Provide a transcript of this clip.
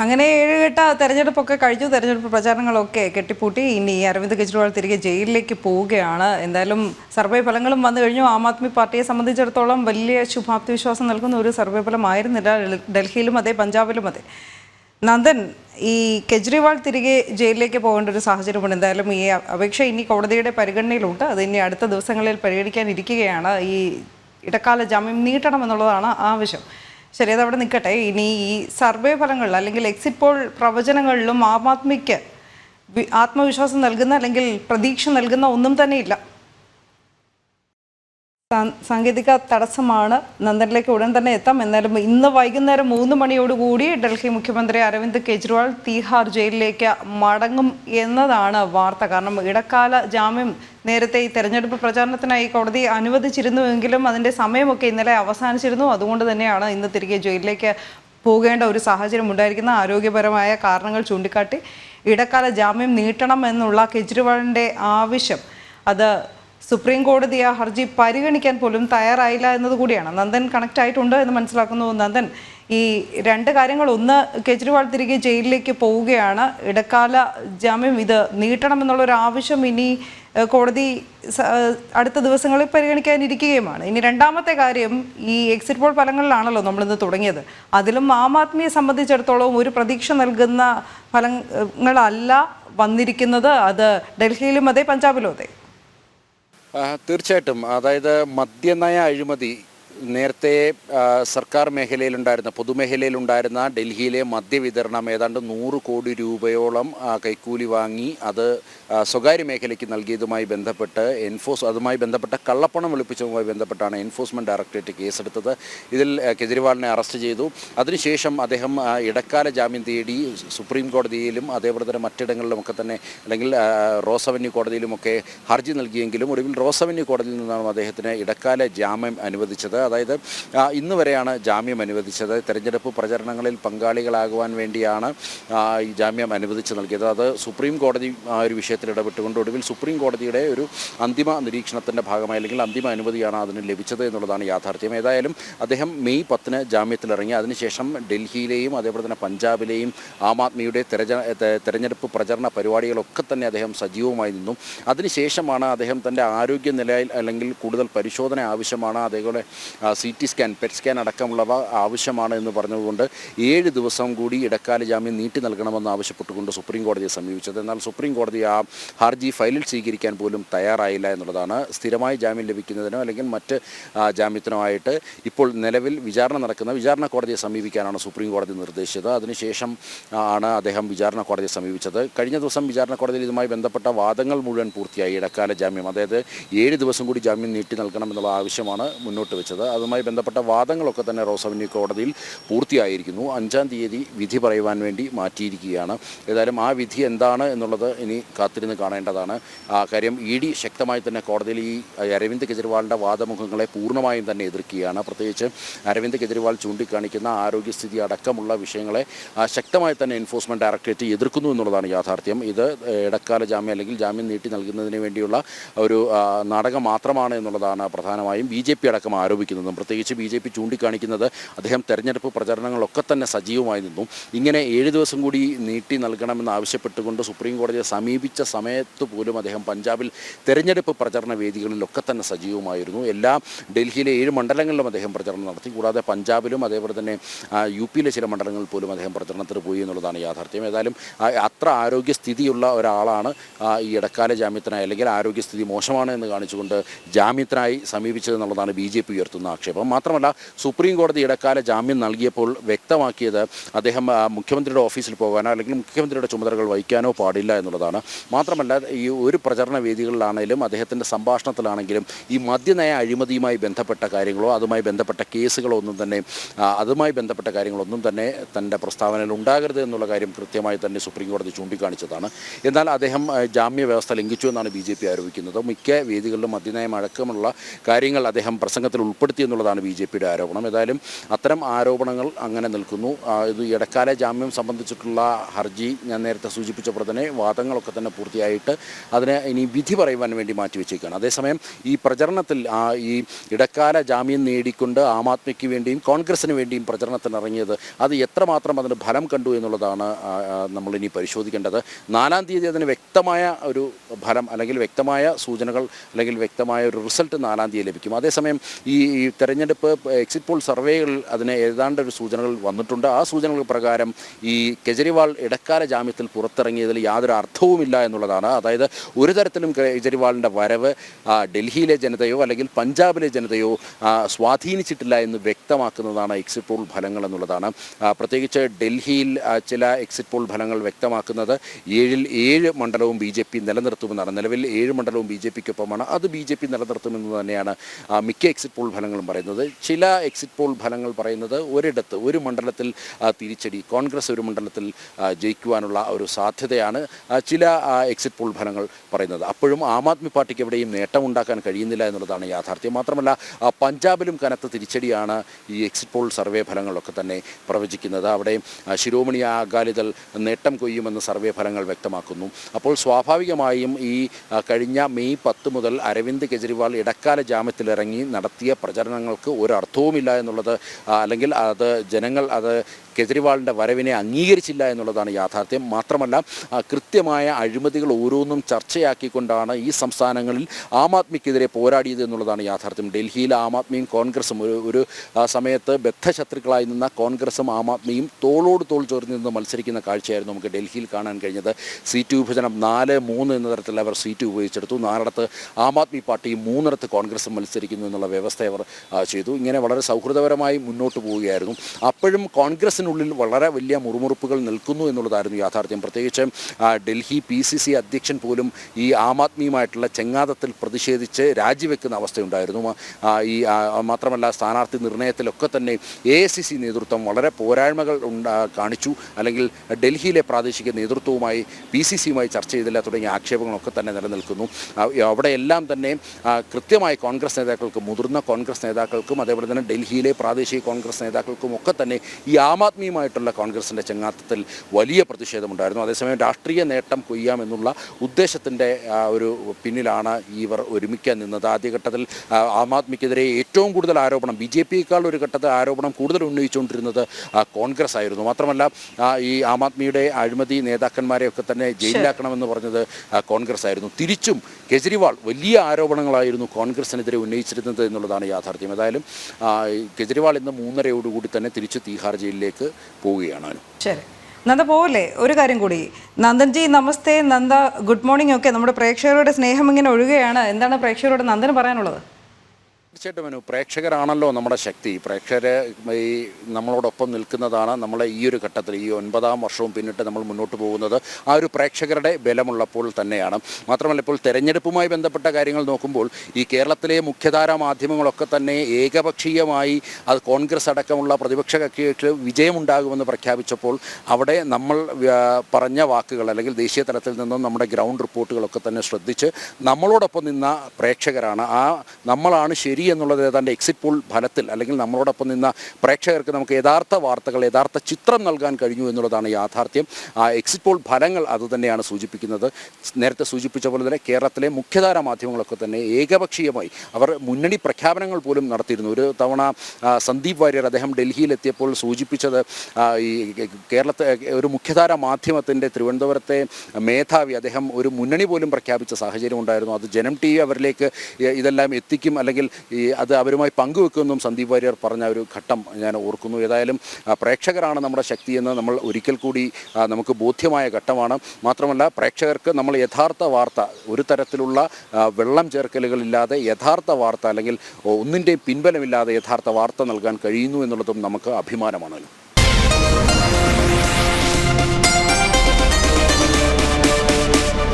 അങ്ങനെ ഏഴുകെട്ട തെരഞ്ഞെടുപ്പൊക്കെ കഴിഞ്ഞു. തെരഞ്ഞെടുപ്പ് പ്രചാരണങ്ങളൊക്കെ കെട്ടിപ്പൂട്ടി. ഇനി അരവിന്ദ് കെജ്രിവാൾ തിരികെ ജയിലിലേക്ക് പോവുകയാണ്. എന്തായാലും സർവേ ഫലങ്ങളും വന്നു കഴിഞ്ഞു. ആം ആദ്മി പാർട്ടിയെ സംബന്ധിച്ചിടത്തോളം വലിയ ശുഭാപ്തി വിശ്വാസം നൽകുന്ന ഒരു സർവേ ഫലമായിരുന്നില്ല. ഡൽ- ഡൽഹിയിലും അതെ പഞ്ചാബിലും അതെ. നന്ദൻ ഈ കെജ്രിവാൾ തിരികെ ജയിലിലേക്ക് പോകേണ്ട ഒരു സാഹചര്യമുണ്ട്. എന്തായാലും ഈ അപേക്ഷ ഇനി കോടതിയുടെ പരിഗണനയിലുണ്ട്. അത് ഇനി അടുത്ത ദിവസങ്ങളിൽ പരിഗണിക്കാനിരിക്കുകയാണ്. ഈ ഇടക്കാല ജാമ്യം നീട്ടണം എന്നുള്ളതാണ് ആവശ്യം. ശരി അത് അവിടെ നിൽക്കട്ടെ. ഇനി ഈ സർവേ ഫലങ്ങളിൽ അല്ലെങ്കിൽ എക്സിറ്റ് പോൾ പ്രവചനങ്ങളിലും ആം ആദ്മിക്ക് ആത്മവിശ്വാസം നൽകുന്ന അല്ലെങ്കിൽ പ്രതീക്ഷ നൽകുന്ന ഒന്നും തന്നെ ഇല്ല സാങ്കേതിക തടസ്സമാണ്. നന്ദനിലേക്ക് ഉടൻ തന്നെ എത്താം. എന്നാലും ഇന്ന് വൈകുന്നേരം മൂന്ന് മണിയോടുകൂടി ഡൽഹി മുഖ്യമന്ത്രി അരവിന്ദ് കെജ്രിവാൾ തീഹാർ ജയിലിലേക്ക് മടങ്ങും എന്നതാണ് വാർത്ത. കാരണം ഇടക്കാല ജാമ്യം നേരത്തെ ഈ തെരഞ്ഞെടുപ്പ് പ്രചാരണത്തിനായി കോടതി അനുവദിച്ചിരുന്നുവെങ്കിലും അതിന്റെ സമയമൊക്കെ ഇന്നലെ അവസാനിച്ചിരുന്നു. അതുകൊണ്ട് തന്നെയാണ് ഇന്ന് തിരികെ ജയിലിലേക്ക് പോകേണ്ട ഒരു സാഹചര്യം ഉണ്ടായിരിക്കുന്ന ആരോഗ്യപരമായ കാരണങ്ങൾ ചൂണ്ടിക്കാട്ടി ഇടക്കാല ജാമ്യം നീട്ടണം എന്നുള്ള കെജ്രിവാളിന്റെ ആവശ്യം. അത് സുപ്രീം കോടതി ആ ഹർജി പരിഗണിക്കാൻ പോലും തയ്യാറായില്ല എന്നതുകൂടിയാണ് നന്ദൻ കണക്ട് ആയിട്ടുണ്ട് എന്ന് മനസ്സിലാക്കുന്നു. നന്ദൻ ഈ രണ്ട് കാര്യങ്ങൾ ഒന്ന് കെജ്രിവാൾ തിരികെ ജയിലിലേക്ക് പോവുകയാണ്. ഇടക്കാല ജാമ്യം ഇത് നീട്ടണമെന്നുള്ളൊരു ആവശ്യം ഇനി കോടതി അടുത്ത ദിവസങ്ങളിൽ പരിഗണിക്കാനിരിക്കുകയുമാണ്. ഇനി രണ്ടാമത്തെ കാര്യം ഈ എക്സിറ്റ് പോൾ ഫലങ്ങളിലാണല്ലോ നമ്മളിന്ന് തുടങ്ങിയത്. അതിലും ആം ആദ്മിയെ സംബന്ധിച്ചിടത്തോളം ഒരു പ്രതീക്ഷ നൽകുന്ന ഫലങ്ങളല്ല വന്നിരിക്കുന്നത്. അത് ഡൽഹിയിലും അതെ പഞ്ചാബിലും അതെ. തീർച്ചയായിട്ടും. അതായത് മദ്യനയ അഴിമതി നേരത്തെ സർക്കാർ മേഖലയിലുണ്ടായിരുന്ന പൊതുമേഖലയിലുണ്ടായിരുന്ന ഡൽഹിയിലെ മദ്യവിതരണം ഏതാണ്ട് നൂറ് കോടി രൂപയോളം കൈക്കൂലി വാങ്ങി അത് സ്വകാര്യ മേഖലയ്ക്ക് നൽകിയതുമായി ബന്ധപ്പെട്ട് എൻഫോഴ്സ് അതുമായി ബന്ധപ്പെട്ട കള്ളപ്പണം വെളുപ്പിച്ചതുമായി ബന്ധപ്പെട്ടാണ് എൻഫോഴ്സ്മെന്റ് ഡയറക്ടറേറ്റ് കേസെടുത്തത്. ഇതിൽ കെജ്രിവാളിനെ അറസ്റ്റ് ചെയ്തു. അതിനുശേഷം അദ്ദേഹം ഇടക്കാല ജാമ്യം തേടി സുപ്രീം കോടതിയിലും അതേപോലെ തന്നെ മറ്റിടങ്ങളിലുമൊക്കെ തന്നെ അല്ലെങ്കിൽ റോസ് അവന്യൂ കോടതിയിലുമൊക്കെ ഹർജി നൽകിയെങ്കിലും ഒടുവിൽ റോസ് അവന്യൂ കോടതിയിൽ നിന്നാണ് അദ്ദേഹത്തിന് ഇടക്കാല ജാമ്യം അനുവദിച്ചത്. അതായത് ഇന്ന് വരെയാണ് ജാമ്യം അനുവദിച്ചത്. തെരഞ്ഞെടുപ്പ് പ്രചരണങ്ങളിൽ പങ്കാളികളാകുവാൻ വേണ്ടിയാണ് ഈ ജാമ്യം അനുവദിച്ച് നൽകിയത്. അത് സുപ്രീം കോടതി ആ ഒരു വിഷയത്തിൽ ഇടപെട്ടുകൊണ്ട് ഒടുവിൽ സുപ്രീം കോടതിയുടെ ഒരു അന്തിമ നിരീക്ഷണത്തിന്റെ ഭാഗമായി അല്ലെങ്കിൽ അന്തിമ അനുമതിയാണ് അതിന് ലഭിച്ചത് എന്നുള്ളതാണ് യാഥാർത്ഥ്യം. ഏതായാലും അദ്ദേഹം മെയ് പത്തിന് ജാമ്യത്തിലിറങ്ങി. അതിനുശേഷം ഡൽഹിയിലെയും അതേപോലെ തന്നെ പഞ്ചാബിലെയും ആം ആദ്മിയുടെ തെരഞ്ഞെടുപ്പ് പ്രചരണ പരിപാടികളൊക്കെ തന്നെ അദ്ദേഹം സജീവമായി നിന്നു. അതിനുശേഷമാണ് അദ്ദേഹം തന്റെ ആരോഗ്യ നിലയിൽ അല്ലെങ്കിൽ കൂടുതൽ പരിശോധന ആവശ്യമാണ്. അതേപോലെ C T scan PET scan അടക്കമുള്ളവ ആവശ്യമാണ് എന്ന് പറഞ്ഞതുകൊണ്ട് ഏഴ് ദിവസം കൂടി ഇടക്കാല ജാമ്യം നീട്ടി നൽകണമെന്ന് ആവശ്യപ്പെട്ടുകൊണ്ട് സുപ്രീം കോടതിയെ സമീപിച്ചത്. എന്നാൽ സുപ്രീം കോടതി ആ ഹർജി ഫയലിൽ സ്വീകരിക്കാൻ പോലും തയ്യാറായില്ല എന്നുള്ളതാണ്. സ്ഥിരമായി ജാമ്യം ലഭിക്കുന്നതിനോ അല്ലെങ്കിൽ മറ്റ് ജാമ്യത്തിനോ ആയിട്ട് ഇപ്പോൾ നിലവിൽ വിചാരണ നടക്കുന്ന വിചാരണ കോടതിയെ സമീപിക്കാനാണ് സുപ്രീം കോടതി നിർദ്ദേശിച്ചത്. അതിനുശേഷം ആണ് അദ്ദേഹം വിചാരണ കോടതിയെ സമീപിച്ചത്. കഴിഞ്ഞ ദിവസം വിചാരണ കോടതിയിൽ ഇതുമായി ബന്ധപ്പെട്ട വാദങ്ങൾ മുഴുവൻ പൂർത്തിയായി. ഇടക്കാല ജാമ്യം അതായത് ഏഴ് ദിവസം കൂടി ജാമ്യം നീട്ടി നൽകണമെന്നുള്ള ആവശ്യമാണ് മുന്നോട്ട് വെച്ചത്. അതുമായി ബന്ധപ്പെട്ട വാദങ്ങളൊക്കെ തന്നെ റോസ് അവന്യൂ കോടതിയിൽ പൂർത്തിയായിരിക്കുന്നു. അഞ്ചാം തീയതി വിധി പറയുവാൻ വേണ്ടി മാറ്റിയിരിക്കുകയാണ്. ഏതായാലും ആ വിധി എന്താണ് എന്നുള്ളത് ഇനി കാത്തിരുന്ന് കാണേണ്ടതാണ്. ആ കാര്യം ഇ ഡി ശക്തമായി തന്നെ കോടതിയിൽ ഈ അരവിന്ദ് കെജ്രിവാളിന്റെ വാദമുഖങ്ങളെ പൂർണമായും തന്നെ എതിർക്കുകയാണ്. പ്രത്യേകിച്ച് അരവിന്ദ് കെജ്രിവാൾ ചൂണ്ടിക്കാണിക്കുന്ന ആരോഗ്യസ്ഥിതി അടക്കമുള്ള വിഷയങ്ങളെ ശക്തമായി തന്നെ എൻഫോഴ്സ്മെന്റ് ഡയറക്ടറേറ്റ് എതിർക്കുന്നു എന്നുള്ളതാണ് യാഥാർത്ഥ്യം. ഇത് ഇടക്കാല ജാമ്യം അല്ലെങ്കിൽ ജാമ്യം നീട്ടി നൽകുന്നതിന് വേണ്ടിയുള്ള ഒരു നാടകം മാത്രമാണ് എന്നുള്ളതാണ് പ്രധാനമായും. ബി അടക്കം ആരോപിക്കുന്നതും. പ്രത്യേകിച്ച് ബി ജെ പി ചൂണ്ടിക്കാണിക്കുന്നത് അദ്ദേഹം തെരഞ്ഞെടുപ്പ് പ്രചരണങ്ങളൊക്കെ തന്നെ സജീവമായി നിന്നു. ഇങ്ങനെ ഏഴ് ദിവസം കൂടി നീട്ടി നൽകണമെന്ന് ആവശ്യപ്പെട്ടുകൊണ്ട് സുപ്രീം കോടതിയെ സമീപിച്ച സമയത്ത് പോലും അദ്ദേഹം പഞ്ചാബിൽ തെരഞ്ഞെടുപ്പ് പ്രചരണ വേദികളിലൊക്കെ തന്നെ സജീവമായിരുന്നു. എല്ലാ ഡൽഹിയിലെ ഏഴ് മണ്ഡലങ്ങളിലും അദ്ദേഹം പ്രചരണം നടത്തി. കൂടാതെ പഞ്ചാബിലും അതേപോലെ തന്നെ യു പിയിലെ ചില മണ്ഡലങ്ങളിൽ പോലും അദ്ദേഹം പ്രചരണത്തിന് പോയി എന്നുള്ളതാണ് യാഥാർത്ഥ്യം. ഏതായാലും അത്ര ആരോഗ്യസ്ഥിതിയുള്ള ഒരാളാണ് ഈ ഇടക്കാല ജാമ്യത്തിനായി അല്ലെങ്കിൽ ആരോഗ്യസ്ഥിതി മോശമാണ് എന്ന് കാണിച്ചുകൊണ്ട് ജാമ്യത്തിനായി സമീപിച്ചത് എന്നുള്ളതാണ് ബി ജെ പി ഉയർത്തുന്ന ആക്ഷേപം. മാത്രമല്ല സുപ്രീം കോടതി ഇടക്കാല ജാമ്യം നൽകിയപ്പോൾ വ്യക്തമാക്കിയത് അദ്ദേഹം മുഖ്യമന്ത്രിയുടെ ഓഫീസിൽ പോകാനോ അല്ലെങ്കിൽ മുഖ്യമന്ത്രിയുടെ ചുമതലകൾ വഹിക്കാനോ പാടില്ല എന്നുള്ളതാണ്. മാത്രമല്ല ഈ ഒരു പ്രചരണ വേദികളിലാണെങ്കിലും അദ്ദേഹത്തിന്റെ സംഭാഷണത്തിലാണെങ്കിലും ഈ മദ്യനയ അഴിമതിയുമായി ബന്ധപ്പെട്ട കാര്യങ്ങളോ അതുമായി ബന്ധപ്പെട്ട കേസുകളോ ഒന്നും തന്നെ അതുമായി ബന്ധപ്പെട്ട കാര്യങ്ങളൊന്നും തന്നെ തന്റെ പ്രസ്താവനയിൽ ഉണ്ടാകരുത് എന്നുള്ള കാര്യം കൃത്യമായി തന്നെ സുപ്രീം കോടതി ചൂണ്ടിക്കാണിച്ചതാണ്. എന്നാൽ അദ്ദേഹം ജാമ്യ വ്യവസ്ഥ ലംഘിച്ചു എന്നാണ് ബി ആരോപിക്കുന്നത്. മിക്ക വേദികളിലും മദ്യനയം അടക്കമുള്ള കാര്യങ്ങൾ അദ്ദേഹം പ്രസംഗത്തിൽ ഉൾപ്പെടുത്തി ഉൾപ്പെടുത്തി എന്നുള്ളതാണ് ബി ജെ പിയുടെ ആരോപണം. ഏതായാലും അത്തരം ആരോപണങ്ങൾ അങ്ങനെ നിൽക്കുന്നു. ഇത് ഇടക്കാല ജാമ്യം സംബന്ധിച്ചിട്ടുള്ള ഹർജി ഞാൻ നേരത്തെ സൂചിപ്പിച്ച പോലെ തന്നെ വാദങ്ങളൊക്കെ തന്നെ പൂർത്തിയായിട്ട് അതിനെ ഇനി വിധി പറയുവാൻ വേണ്ടി മാറ്റിവെച്ചേക്കാണ് അതേസമയം ഈ പ്രചരണത്തിൽ ഈ ഇടക്കാല ജാമ്യം നേടിക്കൊണ്ട് ആം ആദ്മിക്ക് വേണ്ടിയും കോൺഗ്രസിന് വേണ്ടിയും പ്രചരണത്തിന് ഇറങ്ങിയത് അത് എത്രമാത്രം അതിന് ഫലം കണ്ടു എന്നുള്ളതാണ് നമ്മളിനി പരിശോധിക്കേണ്ടത്. നാലാം തീയതി അതിന് വ്യക്തമായ ഒരു ഫലം അല്ലെങ്കിൽ വ്യക്തമായ സൂചനകൾ അല്ലെങ്കിൽ വ്യക്തമായ ഒരു റിസൾട്ട് നാലാം തീയതി ലഭിക്കും. അതേസമയം ഈ ഈ തെരഞ്ഞെടുപ്പ് എക്സിറ്റ് പോൾ സർവേകൾ അതിന് ഏതാണ്ട് ഒരു സൂചനകൾ വന്നിട്ടുണ്ട്. ആ സൂചനകൾ പ്രകാരം ഈ കെജ്രിവാൾ ഇടക്കാല ജാമ്യത്തിൽ പുറത്തിറങ്ങിയതിൽ യാതൊരു അർത്ഥവുമില്ല എന്നുള്ളതാണ്. അതായത് ഒരു തരത്തിലും കെജ്രിവാളിന്റെ വരവ് ഡൽഹിയിലെ ജനതയോ അല്ലെങ്കിൽ പഞ്ചാബിലെ ജനതയോ സ്വാധീനിച്ചിട്ടില്ല എന്ന് വ്യക്തമാക്കുന്നതാണ് എക്സിറ്റ് പോൾ ഫലങ്ങൾ എന്നുള്ളതാണ്. പ്രത്യേകിച്ച് ഡൽഹിയിൽ ചില എക്സിറ്റ് പോൾ ഫലങ്ങൾ വ്യക്തമാക്കുന്നത് ഏഴിൽ ഏഴ് മണ്ഡലവും ബി ജെ പി നിലനിർത്തുമെന്നാണ്. നിലവിൽ ഏഴ് മണ്ഡലവും ബി ജെ പിക്കൊപ്പമാണ്. അത് ബി ജെ പി നിലനിർത്തുമെന്ന് തന്നെയാണ് മിക്ക എക്സിറ്റ് പോൾ ഫലങ്ങളും പറയുന്നത്. ചില എക്സിറ്റ് പോൾ ഫലങ്ങൾ പറയുന്നത് ഒരിടത്ത് ഒരു മണ്ഡലത്തിൽ തിരിച്ചടി കോൺഗ്രസ് ഒരു മണ്ഡലത്തിൽ ജയിക്കുവാനുള്ള ഒരു സാധ്യതയാണ് ചില എക്സിറ്റ് പോൾ ഫലങ്ങൾ പറയുന്നത്. അപ്പോഴും ആം ആദ്മി പാർട്ടിക്ക് എവിടെയും നേട്ടമുണ്ടാക്കാൻ കഴിയുന്നില്ല എന്നുള്ളതാണ് യാഥാർത്ഥ്യം. മാത്രമല്ല പഞ്ചാബിലും കനത്ത തിരിച്ചടിയാണ് ഈ എക്സിറ്റ് പോൾ സർവേ ഫലങ്ങളൊക്കെ തന്നെ പ്രവചിക്കുന്നത്. അവിടെ ശിരോമണി അകാലിദൾ നേട്ടം കൊയ്യുമെന്ന് സർവേ ഫലങ്ങൾ വ്യക്തമാക്കുന്നു. അപ്പോൾ സ്വാഭാവികമായും ഈ കഴിഞ്ഞ മെയ് പത്ത് മുതൽ അരവിന്ദ് കെജ്രിവാൾ ഇടക്കാല ജാമ്യത്തിലിറങ്ങി നടത്തിയ പ്രചരണങ്ങൾക്ക് ഒരർത്ഥവുമില്ല എന്നുള്ളത് അല്ലെങ്കിൽ അത് ജനങ്ങൾ അത് കെജ്രിവാളിന്റെ വരവിനെ അംഗീകരിച്ചില്ല എന്നുള്ളതാണ് യാഥാർത്ഥ്യം. മാത്രമല്ല കൃത്യമായ അഴിമതികൾ ഓരോന്നും ചർച്ചയാക്കിക്കൊണ്ടാണ് ഈ സംസ്ഥാനങ്ങളിൽ ആം ആദ്മിക്കെതിരെ പോരാടിയത് എന്നുള്ളതാണ് യാഥാർത്ഥ്യം. ഡൽഹിയിൽ ആം ആദ്മിയും കോൺഗ്രസും ഒരു ഒരു സമയത്ത് ബദ്ധശത്രുക്കളായി നിന്ന കോൺഗ്രസും ആം ആദ്മിയും തോളോട് തോൾ ചേർന്ന് നിന്ന് മത്സരിക്കുന്ന കാഴ്ചയായിരുന്നു നമുക്ക് ഡൽഹിയിൽ കാണാൻ കഴിഞ്ഞത്. സീറ്റ് വിഭജനം നാല് മൂന്ന് എന്ന തരത്തിൽ അവർ സീറ്റ് ഉപയോഗിച്ചെടുത്തു. നാലിടത്ത് ആം ആദ്മി പാർട്ടിയും മൂന്നിടത്ത് കോൺഗ്രസും മത്സരിക്കുന്നു എന്നുള്ള വ്യവസ്ഥ അവർ ചെയ്തു. ഇങ്ങനെ വളരെ സൗഹൃദപരമായി മുന്നോട്ട് പോവുകയായിരുന്നു. അപ്പോഴും കോൺഗ്രസിനുള്ളിൽ വളരെ വലിയ മുറുമുറുപ്പുകൾ നിൽക്കുന്നു എന്നുള്ളതായിരുന്നു യാഥാർത്ഥ്യം. പ്രത്യേകിച്ച് ഡൽഹി പി സി സി അധ്യക്ഷൻ പോലും ഈ ആം ആദ്മിയുമായിട്ടുള്ള ചെങ്ങാതത്തിൽ പ്രതിഷേധിച്ച് രാജിവെക്കുന്ന അവസ്ഥയുണ്ടായിരുന്നു. ഈ മാത്രമല്ല സ്ഥാനാർത്ഥി നിർണയത്തിലൊക്കെ തന്നെ എ ഐ സി സി നേതൃത്വം വളരെ പോരായ്മകൾ കാണിച്ചു. അല്ലെങ്കിൽ ഡൽഹിയിലെ പ്രാദേശിക നേതൃത്വവുമായി പി സി സിയുമായി ചർച്ച ചെയ്തില്ല തുടങ്ങിയ ആക്ഷേപങ്ങളൊക്കെ തന്നെ നിലനിൽക്കുന്നു. അവിടെയെല്ലാം തന്നെ കൃത്യമായി കോൺഗ്രസ് നേതാക്കൾക്ക് മുതിർന്ന കോൺഗ്രസ് നേതാക്കൾക്കും അതേപോലെ തന്നെ ഡൽഹിയിലെ പ്രാദേശിക കോൺഗ്രസ് നേതാക്കൾക്കും ഒക്കെ തന്നെ ഈ ആം ആദ്മിയുമായിട്ടുള്ള കോൺഗ്രസിന്റെ ചെങ്ങാത്തത്തിൽ വലിയ പ്രതിഷേധമുണ്ടായിരുന്നു. അതേസമയം രാഷ്ട്രീയ നേട്ടം കൊയ്യാമെന്നുള്ള ഉദ്ദേശത്തിന്റെ ഒരു പിന്നിലാണ് ഇവർ ഒരുമിക്കാൻ നിന്നത്. ആദ്യഘട്ടത്തിൽ ആ, ആം ആദ്മിക്കെതിരെ ഏറ്റവും കൂടുതൽ ആരോപണം ബി ജെ പിയേക്കാൾ ഒരു ഘട്ടത്തിൽ ആരോപണം കൂടുതൽ ഉന്നയിച്ചുകൊണ്ടിരുന്നത് കോൺഗ്രസ് ആയിരുന്നു. മാത്രമല്ല ഈ ആം ആദ്മിയുടെ അഴിമതി നേതാക്കന്മാരെയൊക്കെ തന്നെ ജയിലിലാക്കണമെന്ന് പറഞ്ഞത് കോൺഗ്രസ് ആയിരുന്നു. തിരിച്ചും കെജ്രിവാൾ വലിയ ആരോപണങ്ങളായിരുന്നു കോൺഗ്രസിനെതിരെ ഉന്നയിച്ചിരുന്നത് എന്നുള്ളതാണ് യാഥാർത്ഥ്യം. ഏതായാലും കെജ്രിവാൾ ഇന്ന് മൂന്നരയോടുകൂടി തന്നെ തിരിച്ച് തീഹാർ ജയിലിലേക്ക് പോവുകയാണ് നന്ദ പോവല്ലേ? ഒരു കാര്യം കൂടി. നന്ദൻജി നമസ്തേ നന്ദ ഗുഡ് മോർണിംഗ് ഒക്കെ നമ്മുടെ പ്രേക്ഷകരുടെ സ്നേഹം ഇങ്ങനെ ഒഴുകുകയാണ് എന്താണ് പ്രേക്ഷകരോട് നന്ദന് പറയാനുള്ളത്? തീർച്ചയായിട്ടും മനു പ്രേക്ഷകരാണല്ലോ നമ്മുടെ ശക്തി. പ്രേക്ഷകർ ഈ നമ്മളോടൊപ്പം നിൽക്കുന്നതാണ് നമ്മളെ ഈ ഒരു ഘട്ടത്തിൽ ഈ ഒൻപതാം വർഷവും പിന്നിട്ട് നമ്മൾ മുന്നോട്ട് പോകുന്നത്. ആ ഒരു പ്രേക്ഷകരുടെ ബലമുള്ളപ്പോൾ തന്നെയാണ്. മാത്രമല്ല ഇപ്പോൾ തെരഞ്ഞെടുപ്പുമായി ബന്ധപ്പെട്ട കാര്യങ്ങൾ നോക്കുമ്പോൾ ഈ കേരളത്തിലെ മുഖ്യധാരാ മാധ്യമങ്ങളൊക്കെ തന്നെ ഏകപക്ഷീയമായി അത് കോൺഗ്രസ് അടക്കമുള്ള പ്രതിപക്ഷ കക്ഷികൾക്ക് വിജയമുണ്ടാകുമെന്ന് പ്രഖ്യാപിച്ചപ്പോൾ അവിടെ നമ്മൾ പറഞ്ഞ വാക്കുകൾ അല്ലെങ്കിൽ ദേശീയ തലത്തിൽ നിന്നും നമ്മുടെ ഗ്രൗണ്ട് റിപ്പോർട്ടുകളൊക്കെ തന്നെ ശ്രദ്ധിച്ച് നമ്മളോടൊപ്പം നിന്ന പ്രേക്ഷകരാണ്. ആ നമ്മളാണ് ശരി എന്നുള്ളത് ഏതാണ്ട് എക്സിറ്റ് പോൾ ഫലത്തിൽ അല്ലെങ്കിൽ നമ്മളോടൊപ്പം നിന്ന പ്രേക്ഷകർക്ക് നമുക്ക് യഥാർത്ഥ വാർത്തകൾ യഥാർത്ഥ ചിത്രം നൽകാൻ കഴിഞ്ഞു എന്നുള്ളതാണ് യാഥാർത്ഥ്യം. ആ എക്സിറ്റ് പോൾ ഫലങ്ങൾ അതുതന്നെയാണ് സൂചിപ്പിക്കുന്നത്. നേരത്തെ സൂചിപ്പിച്ച പോലെ തന്നെ കേരളത്തിലെ മുഖ്യധാര മാധ്യമങ്ങളൊക്കെ തന്നെ ഏകപക്ഷീയമായി അവർ മുന്നണി പ്രഖ്യാപനങ്ങൾ പോലും നടത്തിയിരുന്നു. ഒരു തവണ സന്ദീപ് വാര്യർ അദ്ദേഹം ഡൽഹിയിലെത്തിയപ്പോൾ സൂചിപ്പിച്ചത് ഈ കേരളത്തെ ഒരു മുഖ്യധാര മാധ്യമത്തിന്റെ തിരുവനന്തപുരത്തെ മേധാവി അദ്ദേഹം ഒരു മുന്നണി പോലും പ്രഖ്യാപിച്ച സാഹചര്യം ഉണ്ടായിരുന്നു. അത് ജനം ടി വി അവരിലേക്ക് ഇതെല്ലാം എത്തിക്കും അല്ലെങ്കിൽ ഈ അത് അവരുമായി പങ്കുവെക്കുമെന്നും സന്ദീപ് വാര്യർ പറഞ്ഞ ഒരു ഘട്ടം ഞാൻ ഓർക്കുന്നു. ഏതായാലും പ്രേക്ഷകരാണ് നമ്മുടെ ശക്തിയെന്ന് നമ്മൾ ഒരിക്കൽ കൂടി നമുക്ക് ബോധ്യമായ ഘട്ടമാണ്. മാത്രമല്ല പ്രേക്ഷകർക്ക് നമ്മൾ യഥാർത്ഥ വാർത്ത ഒരു തരത്തിലുള്ള വെള്ളം ചേർക്കലുകളില്ലാതെ യഥാർത്ഥ വാർത്ത അല്ലെങ്കിൽ ഒന്നിന്റെയും പിൻബലമില്ലാതെ യഥാർത്ഥ വാർത്ത നൽകാൻ കഴിയുന്നു എന്നുള്ളതും നമുക്ക് അഭിമാനമാണ്